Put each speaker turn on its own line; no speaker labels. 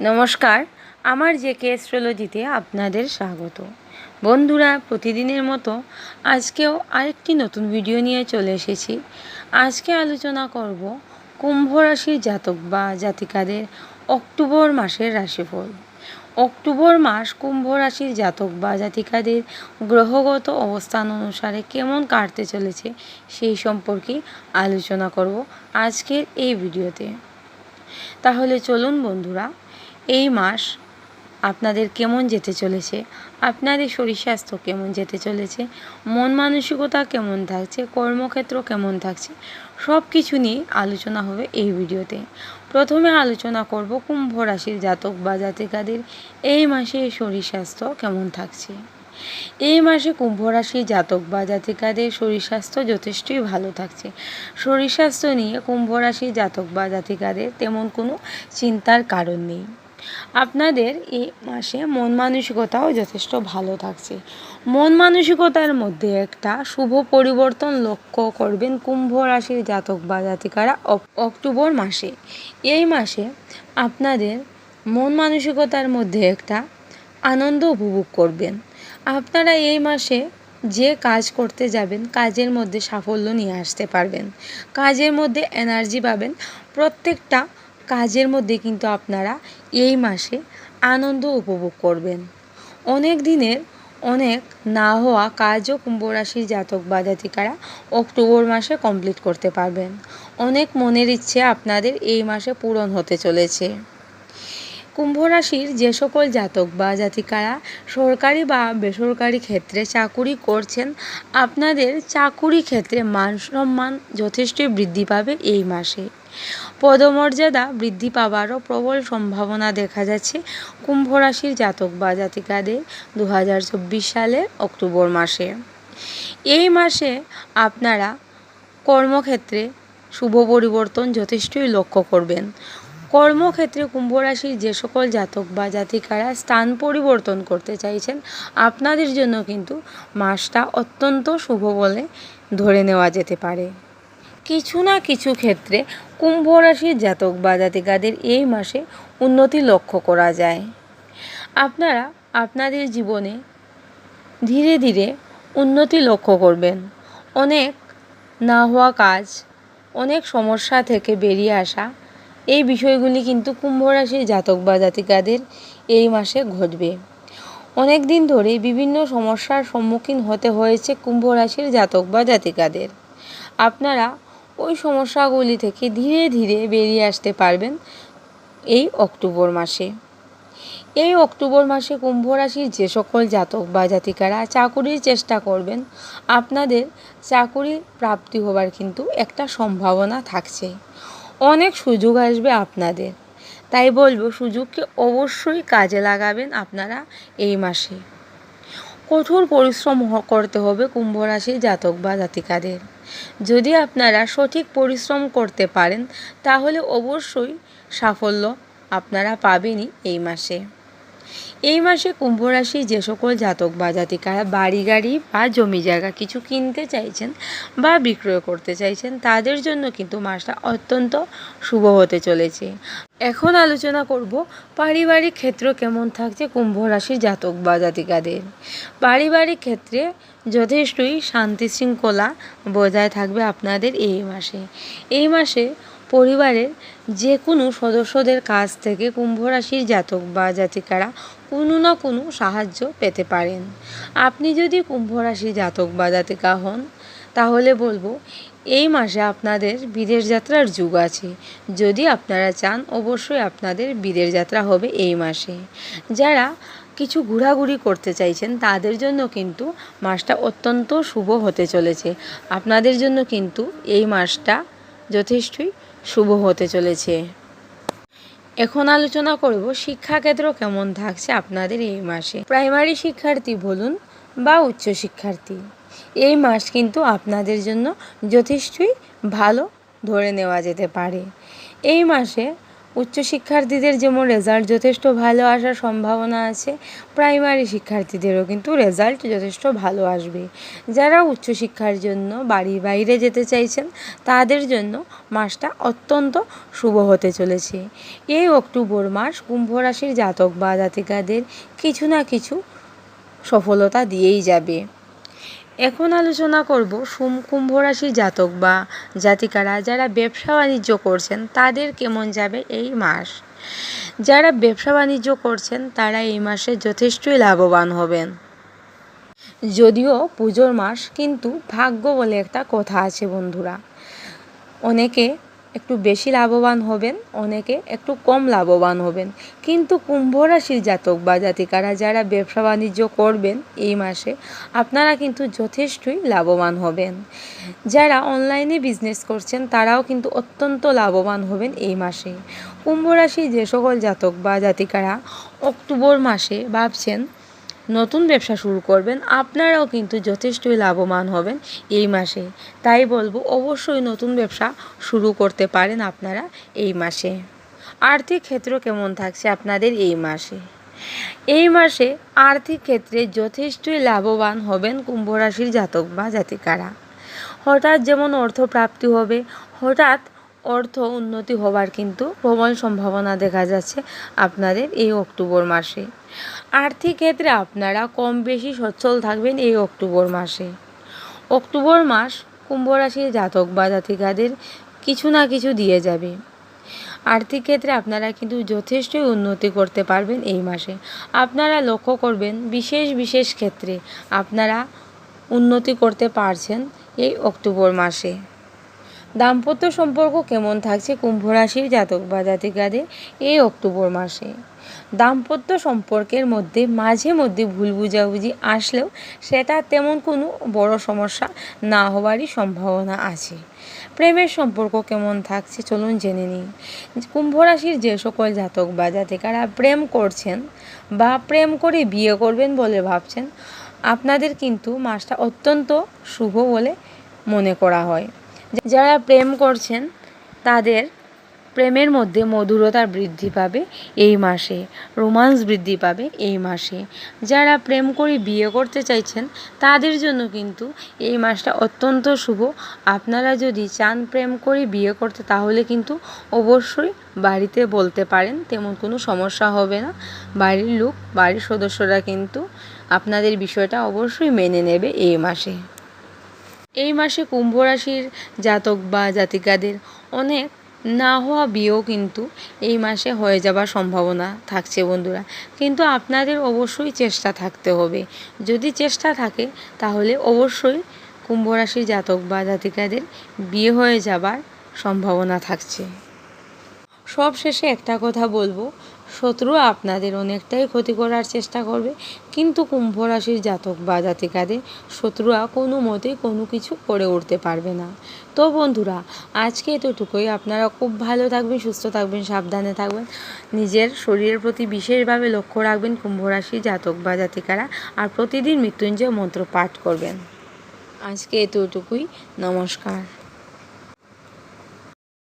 নমস্কার, আমার যে কে অ্যাস্ট্রোলজিতে আপনাদের স্বাগত। বন্ধুরা, প্রতিদিনের মতো আজকেও আরেকটি নতুন ভিডিও নিয়ে চলে এসেছি। আজকে আলোচনা করব কুম্ভ রাশির জাতক বা জাতিকাদের অক্টোবর মাসের রাশিফল। অক্টোবর মাস কুম্ভ রাশির জাতক বা জাতিকাদের গ্রহগত অবস্থান অনুসারে কেমন কাটতে চলেছে সেই সম্পর্কে আলোচনা করব আজকের এই ভিডিওতে। তাহলে চলুন বন্ধুরা এই মাস আপনাদের কেমন যেতে চলেছে? আপনাদের শরীর স্বাস্থ্য কেমন যেতে চলেছে? মন মানসিকতা কেমন থাকছে? কর্মক্ষেত্র কেমন থাকছে? সব কিছু নিয়ে আলোচনা হবে এই ভিডিওতে। প্রথমে আলোচনা করব কুম্ভ রাশির জাতক বা জাতিকাদের এই মাসে শরীর স্বাস্থ্য কেমন থাকছে? এই মাসে কুম্ভ রাশির জাতক বা জাতিকাদের শরীর স্বাস্থ্য যথেষ্টই ভালো থাকছে। শরীর স্বাস্থ্য নিয়ে কুম্ভ রাশির জাতক বা জাতিকাদের তেমন কোনো চিন্তার কারণ নেই। আপনাদের এই মাসে মন মানসিকতাও যথেষ্ট ভালো থাকছে। মন মানসিকতার মধ্যে একটা শুভ পরিবর্তন লক্ষ্য করবেন কুম্ভ রাশির জাতক বা জাতিকারা অক- অক্টোবর মাসে। এই মাসে আপনাদের মন মানসিকতার মধ্যে একটা আনন্দ উপভোগ করবেন। আপনারা এই মাসে যে কাজ করতে যাবেন, কাজের মধ্যে সাফল্য নিয়ে আসতে পারবেন। কাজের মধ্যে এনার্জি পাবেন। প্রত্যেকটা কাজের মধ্যে কিন্তু আপনারা এই মাসে আনন্দ উপভোগ করবেন। অনেক দিনের অনেক না হওয়া কাজও কুম্ভ রাশির জাতক বা জাতিকারা অক্টোবর মাসে কমপ্লিট করতে পারবেন। অনেক মনের ইচ্ছে আপনাদের এই মাসে পূরণ হতে চলেছে। কুম্ভ রাশির যে সকল জাতক বা জাতিকারা সরকারি বা বেসরকারি ক্ষেত্রে চাকুরি করছেন, আপনাদের চাকুরি ক্ষেত্রে মান সম্মান যথেষ্টই বৃদ্ধি পাবে এই মাসে। পদমর্যাদা বৃদ্ধি পাওয়ারও প্রবল সম্ভাবনা দেখা যাচ্ছে কুম্ভ রাশির জাতক বা জাতিকাদের দু সালের অক্টোবর মাসে। এই মাসে আপনারা কর্মক্ষেত্রে শুভ পরিবর্তন যথেষ্টই লক্ষ্য করবেন। কর্মক্ষেত্রে কুম্ভ রাশির যে সকল জাতক বা জাতিকারা স্থান পরিবর্তন করতে চাইছেন, আপনাদের জন্য কিন্তু মাসটা অত্যন্ত শুভ বলে ধরে নেওয়া যেতে পারে। কিছু না কিছু ক্ষেত্রে কুম্ভ রাশির জাতক বা জাতিকাদের এই মাসে উন্নতি লক্ষ্য করা যায়। আপনারা আপনাদের জীবনে ধীরে ধীরে উন্নতি লক্ষ্য করবেন। অনেক না হওয়া কাজ, অনেক সমস্যা থেকে বেরিয়ে আসা এই বিষয়গুলি কিন্তু কুম্ভ রাশির জাতক বা জাতিকাদের এই মাসে ঘটবে। অনেক দিন ধরে বিভিন্ন সমস্যার সম্মুখীন হতে হয়েছে কুম্ভ রাশির জাতক বা জাতিকাদের। আপনারা ওই সমস্যাগুলি থেকে ধীরে ধীরে বেরিয়ে আসতে পারবেন এই অক্টোবর মাসে। এই অক্টোবর মাসে কুম্ভ রাশির যে সকল জাতক বা জাতিকারা চাকুরির চেষ্টা করবেন, আপনাদের চাকুরি প্রাপ্তি হবার কিন্তু একটা সম্ভাবনা থাকছে। অনেক সুযোগ আসবে আপনাদের। তাই বলব, সুযোগকে অবশ্যই কাজে লাগাবেন আপনারা এই মাসে। কঠোর পরিশ্রম করতে হবে কুম্ভ রাশির জাতক বা জাতিকাদের। যদি আপনারা সঠিক পরিশ্রম করতে পারেন, তাহলে অবশ্যই সাফল্য আপনারা পাবেনই এই মাসে। এই মাসে কুম্ভ রাশি যে সকল জাতক বা জাতিকারা বাড়ি গাড়ি বা জমি জায়গা কিছু কিনতে চাইছেন বা বিক্রয় করতে চাইছেন, তাদের জন্য কিন্তু মাসটা অত্যন্ত শুভ হতে চলেছে। এখন আলোচনা করব পারিবারিক ক্ষেত্র কেমন থাকছে কুম্ভ রাশির জাতক বা জাতিকাদের। পারিবারিক ক্ষেত্রে যথেষ্টই শান্তি শৃঙ্খলা বজায় থাকবে আপনাদের এই মাসে। এই মাসে পরিবারের যে কোনো সদস্যদের কাছ থেকে কুম্ভ রাশির জাতক বা জাতিকারা কোনো না কোনো সাহায্য পেতে পারেন। আপনি যদি কুম্ভ রাশির জাতক বা জাতিকা হন, তাহলে বলব এই মাসে আপনাদের বিদেশ যাত্রার যুগ আছে। যদি আপনারা চান, অবশ্যই আপনাদের বিদেশ যাত্রা হবে এই মাসে। যারা কিছু ঘোরাঘুরি করতে চাইছেন, তাদের জন্য কিন্তু মাসটা অত্যন্ত শুভ হতে চলেছে। আপনাদের জন্য কিন্তু এই মাসটা যথেষ্টই শুভ হতে চলেছে। এখন আলোচনা করব, শিক্ষাক্ষেত্র কেমন থাকছে আপনাদের এই মাসে? প্রাইমারি শিক্ষার্থী বলুন বা উচ্চ শিক্ষার্থী। এই মাস কিন্তু আপনাদের জন্য যথেষ্টই ভালো ধরে নেওয়া যেতে পারে। এই মাসে উচ্চশিক্ষার্থীদের যেমন রেজাল্ট যথেষ্ট ভালো আসার সম্ভাবনা আছে প্রাইমারি শিক্ষার্থীদেরও কিন্তু রেজাল্ট যথেষ্ট ভালো আসবে। যারা উচ্চশিক্ষার জন্য বাড়ির বাইরে যেতে চাইছেন, তাদের জন্য মাসটা অত্যন্ত শুভ হতে চলেছে। এই অক্টোবর মাস কুম্ভ রাশির জাতক বা জাতিকাদের কিছু না কিছু সফলতা দিয়েই যাবে। এখন আলোচনা করব কুম্ভ রাশি জাতক বা জাতিকারা যারা ব্যবসা বাণিজ্য করছেন, তাদের কেমন যাবে এই মাস? যারা ব্যবসা বাণিজ্য করছেন, তারা এই মাসে যথেষ্টই লাভবান হবেন। যদিও পুজোর মাস কিন্তু ভাগ্য বলে একটা কথা আছে বন্ধুরা। অনেকে একটু বেশি লাভবান হবেন, অনেকে একটু কম লাভবান হবেন। কিন্তু কুম্ভ রাশির জাতক বা জাতিকারা যারা ব্যবসা বাণিজ্য করবেন এই মাসে, আপনারা কিন্তু যথেষ্টই লাভবান হবেন। যারা অনলাইনে বিজনেস করছেন, তারাও কিন্তু অত্যন্ত লাভবান হবেন এই মাসে। কুম্ভ রাশির যে সকল জাতক বা জাতিকারা অক্টোবর মাসে ভাবছেন নতুন ব্যবসা শুরু করবেন, আপনারাও কিন্তু যথেষ্টই লাভবান হবেন এই মাসে। তাই বলব, অবশ্যই নতুন ব্যবসা শুরু করতে পারেন আপনারা এই মাসে। আর্থিক ক্ষেত্র কেমন থাকছে আপনাদের এই মাসে? এই মাসে আর্থিক ক্ষেত্রে যথেষ্টই লাভবান হবেন কুম্ভ রাশির জাতক বা জাতিকারা। হঠাৎ যেমন অর্থ প্রাপ্তি হবে, হঠাৎ অর্থ উন্নতি হবার কিন্তু প্রবল সম্ভাবনা দেখা যাচ্ছে আপনাদের এই অক্টোবর মাসে। আর্থিক ক্ষেত্রে আপনারা কম বেশি সচ্ছল থাকবেন এই অক্টোবর মাসে। অক্টোবর মাস কুম্ভ রাশির জাতক বা জাতিকাদের কিছু না কিছু দিয়ে যাবে। আর্থিক ক্ষেত্রে আপনারা কিন্তু যথেষ্টই উন্নতি করতে পারবেন এই মাসে। আপনারা লক্ষ্য করবেন বিশেষ বিশেষ ক্ষেত্রে আপনারা উন্নতি করতে পারছেন এই অক্টোবর মাসে। দাম্পত্য সম্পর্ক কেমন থাকছে কুম্ভ রাশির জাতক বা জাতিকাদের এই অক্টোবর মাসে? দাম্পত্য সম্পর্কের মধ্যে মাঝে মধ্যে ভুল বুঝাবুঝি আসলেও সেটা তেমন কোনো বড় সমস্যা না হওয়ারই সম্ভাবনা আছে। প্রেমের সম্পর্ক কেমন থাকছে চলুন জেনে নিই। কুম্ভ রাশির যে সকল জাতক বা জাতিকারা প্রেম করছেন বা প্রেম করে বিয়ে করবেন বলে ভাবছেন, আপনাদের কিন্তু মাসটা অত্যন্ত শুভ বলে মনে করা হয়। যারা প্রেম করছেন, তাদের প্রেমের মধ্যে মধুরতা বৃদ্ধি পাবে এই মাসে, রোমান্স বৃদ্ধি পাবে এই মাসে। যারা প্রেম করে বিয়ে করতে চাইছেন, তাদের জন্য কিন্তু এই মাসটা অত্যন্ত শুভ। আপনারা যদি চান প্রেম করে বিয়ে করতে, তাহলে কিন্তু অবশ্যই বাড়িতে বলতে পারেন, তেমন কোনো সমস্যা হবে না। বাড়ির লোক, বাড়ির সদস্যরা কিন্তু আপনাদের বিষয়টা অবশ্যই মেনে নেবে এই মাসে। এই মাসে কুম্ভ রাশির জাতক বা জাতিকাদের অনেক না হওয়া বিয়েও কিন্তু এই মাসে হয়ে যাবার সম্ভাবনা থাকছে বন্ধুরা। কিন্তু আপনাদের অবশ্যই চেষ্টা থাকতে হবে। যদি চেষ্টা থাকে, তাহলে অবশ্যই কুম্ভ রাশির জাতক বা জাতিকাদের বিয়ে হয়ে যাবার সম্ভাবনা থাকছে। সব শেষে একটা কথা বলব শত্রু আপনাদের অনেকটাই ক্ষতি করার চেষ্টা করবে। কিন্তু কুম্ভ রাশির জাতক বা জাতিকাদের শত্রুরা কোনো মতেই কোনো কিছু করে উঠতে পারবে না। তো বন্ধুরা, আজকে এতটুকুই। আপনারা খুব ভালো থাকবেন, সুস্থ থাকবেন, সাবধানে থাকবেন। নিজের শরীরের প্রতি বিশেষভাবে লক্ষ্য রাখবেন কুম্ভ রাশির জাতক বা জাতিকারা আর প্রতিদিন মৃত্যুঞ্জয় মন্ত্র পাঠ করবেন। আজকে এতটুকুই। নমস্কার।